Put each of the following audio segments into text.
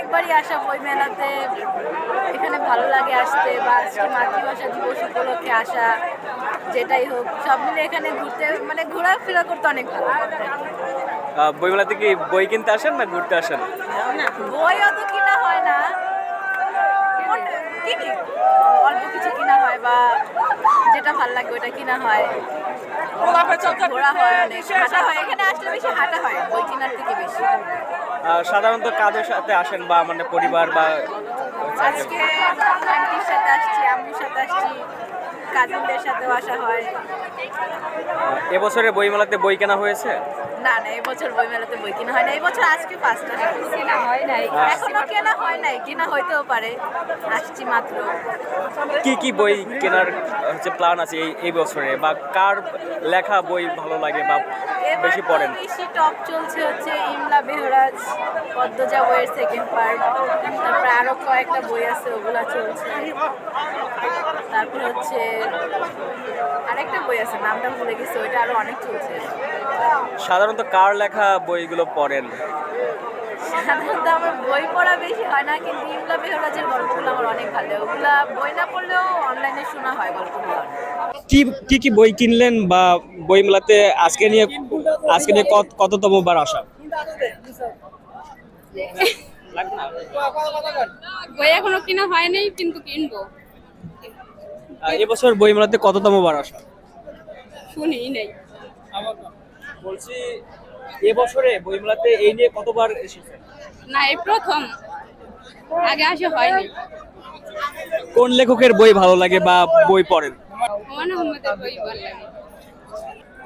অনেকবারই আসা বই মেলাতে এখানে ভালো লাগে আসতে বা আজকে মাতৃভাষা দিবস উপলক্ষে আসা যেটাই হোক সব মিলে এখানে ঘুরতে মানে ঘোরাফেরা করতে অনেক ভালো বই মেলাতে কি বই কিনতে আসেন না ঘুরতে আসেন? বই অত কিনা হয় না। কিনি। অল্প কিছু কিনা হয় বা যেটা ভালো লাগে ওটা কিনা হয়। ঘোরা হয় অনেক হাঁটা হয়। এখানে আসলে বেশি হাঁটা হয় বই কেনার থেকে বেশি। সাধারণত কাদের সাথে আসেন বা মানে পরিবার বা আজকে আন্টির সাথে আসছি আম্মুর সাথে আসছি কাজিনদের সাথেও আসা হয়। এবছরে বইমেলাতে বই কেনা হয়েছে? না না এবছর বই মেলাতে বই কেনা হয় না। এবছর আজকে ফার্স্ট কেনা হয় নাই। এখনও কেনা হয় নাই কেনা হইতেও পারে। আসছি মাত্র। কি কি বই কেনার হচ্ছে প্ল্যান আছে এই এই বছরে? বা কার লেখা বই ভালো লাগে বা বেশি পড়েন বেশি টপ চলছে হচ্ছে ইমলা বেহরাজ পদ্মজা বইয়ের সেকেন্ড পার্ট তারপরে আরও কয়েকটা বই আছে ওগুলা চলছে। তারপর হচ্ছে আরেকটা বই আছে নামটা ভুলে গেছি ওইটা আরও অনেক চলছে। সাধারণত কার লেখা বইগুলো পড়েন? সাধারণত আমার বই পড়া বেশি হয় না কিন্তু ইমলা বেহরাজের গল্পগুলো আমার অনেক ভালো লাগে। ওগুলা বই না পড়লেও অনলাইনে শোনা হয় গল্পগুলো। কি কি কি বই কিনলেন বা বই মেলাতে আজকে নিয়ে আজকে নিয়ে কত কততম বার আসা? বই এখনও কিনা হয় নাই কিন্তু কিনবো। এবছর বই মেলাতে কততম বার আসা? শুনি নাই। বলছি এবছরে বই মেলাতে এই নিয়ে কতবার এসেছেন? না এই প্রথম। আগে আসে হয়নি। কোন লেখকের বই ভালো লাগে বা বই পড়েন? হুমায়ুন আহমেদের বই ভালো লাগে।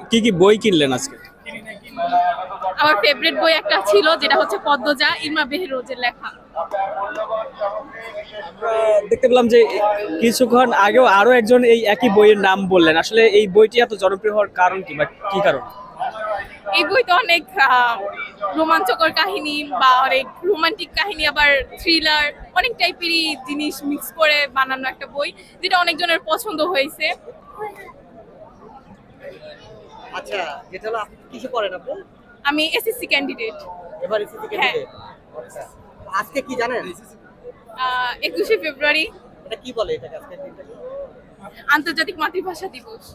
কি কি বই কিনলেন আজকে? আমার ফেভারিট বই একটা ছিল যেটা হচ্ছে পদ্মজা ইরমা বেহরোজের লেখা। দেখতে পেলাম যে কিছুক্ষণ আগেও আরও একজন এই একই বইয়ের নাম বললেন। আসলে এই বইটি এত জনপ্রিয় হওয়ার কারণ কি বা কি কারণ? এই বইতে অনেক রোমাঞ্চকর কাহিনী বা অনেক রোমান্টিক কাহিনী আবার থ্রিলার অনেক টাইপেরই জিনিস মিক্স করে বানানো একটা বই যেটা অনেকজনের পছন্দ হয়েছে। আচ্ছা যেটা হলো আপনি কিসে পড়েন আপনি আমি এসএসসি ক্যান্ডিডেট এবার এসএসসি। ক্যান্ডিডেট আচ্ছা আজকে কি জানেন? একুশে ফেব্রুয়ারি। এটা কি বলে এটাকে আজকে? আন্তর্জাতিক মাতৃভাষা দিবস।